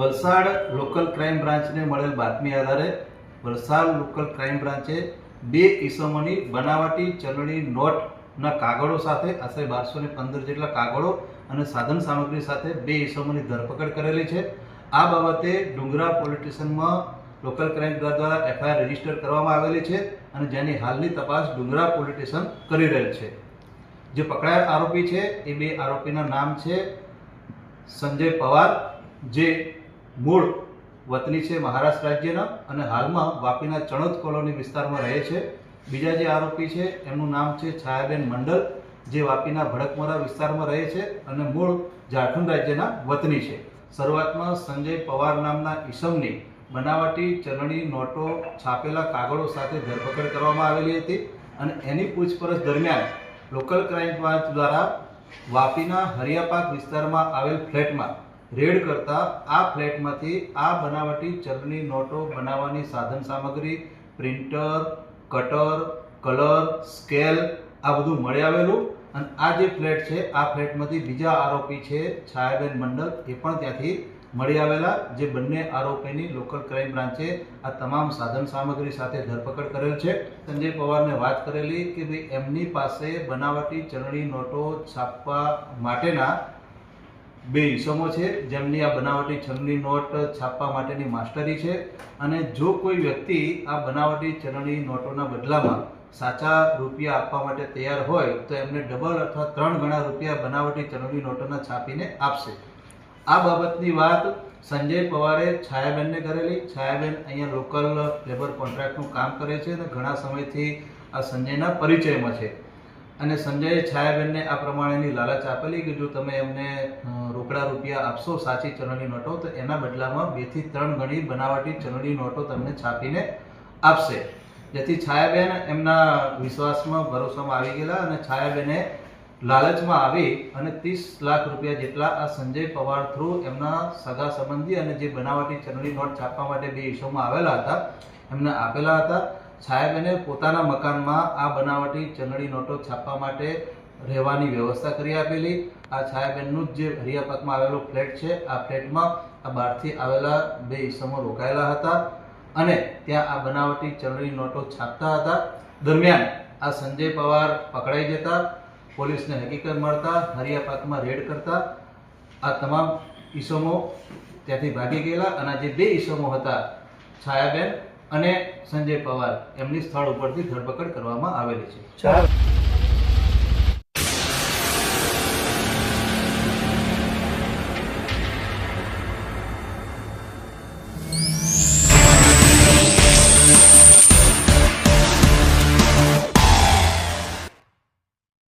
Valsad local crime બ્રાન્ચને મળેલ બાતમી આધારે વલસાડ લોકલ ક્રાઇમ બ્રાન્ચે બે ઈસમોની બનાવટી ચલણી નોટના કાગળો સાથે, આશરે બારસો ને પંદર જેટલા કાગળો અને સાધન સામગ્રી સાથે બે ઇસમોની ધરપકડ કરેલી છે. આ બાબતે ડુંગરા પોલીસ સ્ટેશનમાં લોકલ ક્રાઇમ દ્વારા એફઆઈઆર રજિસ્ટર કરવામાં આવેલી છે અને જેની હાલની તપાસ ડુંગરા પોલીસ સ્ટેશન કરી રહેલ છે. જે પકડાયેલ આરોપી છે, એ બે આરોપીના નામ છે સંજય પવાર, જે મૂળ વતની છે મહારાષ્ટ્ર રાજ્યના અને હાલમાં વાપીના ચણોદ કોલોની વિસ્તારમાં રહે છે. બીજા જે આરોપી છે, એમનું નામ છે છાયાબેન મંડલ, જે વાપીના ભડકમોરા વિસ્તારમાં રહે છે અને મૂળ ઝારખંડ રાજ્યના વતની છે. શરૂઆતમાં સંજય પવાર નામના ઈસમની બનાવટી ચલણી નોટો છાપેલા કાગળો સાથે ધરપકડ કરવામાં આવેલી હતી અને એની પૂછપરછ દરમિયાન લોકલ ક્રાઇમ બ્રાન્ચ દ્વારા વાપીના હરિયાપાક વિસ્તારમાં આવેલ ફ્લેટમાં રેડ કરતા આ ફ્લેટમાંથી આ બનાવટી ચલણી નોટો બનાવવાની સાધન સામગ્રી, પ્રિન્ટર, કટર, કલર, સ્કેલ આ બધું મળી આવેલું. અને આ જે ફ્લેટ છે, આ ફ્લેટમાંથી બીજા આરોપી છે, છાયાબેન મંડલ, એ પણ ત્યાંથી મળી આવેલા, જે બંને આરોપીની લોકલ ક્રાઇમ બ્રાન્ચે આ તમામ સાધન સામગ્રી સાથે ધરપકડ કરેલ છે. સંજય પવારને વાત કરેલી કે ભાઈ, એમની પાસે બનાવટી ચલણી નોટો છાપવા માટેના બે ઈસમો છે, જેમની આ બનાવટી ચલણી નોટ છાપવા માટેની માસ્ટરી છે અને જો કોઈ વ્યક્તિ આ બનાવટી ચલણી નોટોના બદલામાં સાચા રૂપિયા આપવા માટે તૈયાર હોય, તો એમને ડબલ અથવા ત્રણ ગણા રૂપિયા બનાવટી ચલણી નોટોના છાપીને આપશે. આ બાબતની વાત સંજય પવારે છાયાબેનને કરેલી. છાયાબેન અહીંયા લોકલ લેબર કોન્ટ્રાક્ટનું કામ કરે છે અને ઘણા સમયથી આ સંજયના પરિચયમાં છે. અને સંજયે છાયાબેનને આ પ્રમાણેની લાલચ આપેલી કે જો તમે એમને રોકડા રૂપિયા આપશો સાચી ચલણી નોટો, તો એના બદલામાં બેથી ત્રણ ગણી બનાવટી ચલણી નોટો તમને છાપીને આપશે. જેથી છાયાબેન એમના વિશ્વાસમાં, ભરોસામાં આવી ગયેલા અને છાયાબેને લાલચમાં આવી અને ત્રીસ લાખ રૂપિયા જેટલા આ સંજય પવાર થ્રુ એમના સગા સંબંધી અને જે બનાવટી ચલણી નોટ છાપવા માટે બે ઇસ્યુમાં આવેલા હતા, એમને આપેલા હતા. છાયાબેને પોતાના મકાનમાં આ બનાવટી ચંદડી નોટો છાપવા માટે રહેવાની વ્યવસ્થા કરી આપેલી. આ છાયાબેનનું જ જે હરિયાપાકમાં આવેલો ફ્લેટ છે, આ ફ્લેટમાં આ બહારથી આવેલા બે ઈસમો રોકાયેલા હતા અને ત્યાં આ બનાવટી ચલણી નોટો છાપતા હતા. દરમિયાન આ સંજય પવાર પકડાઈ જતા, પોલીસને હકીકત મળતા હરિયાપાકમાં રેડ કરતા. આ તમામ ઈસમો ત્યાંથી ભાગી ગયેલા અને જે બે ઈસમો હતા છાયાબેન અને સંજય પવાર એમની સ્થળ ઉપરથી ધરપકડ કરવામાં આવેલી છે.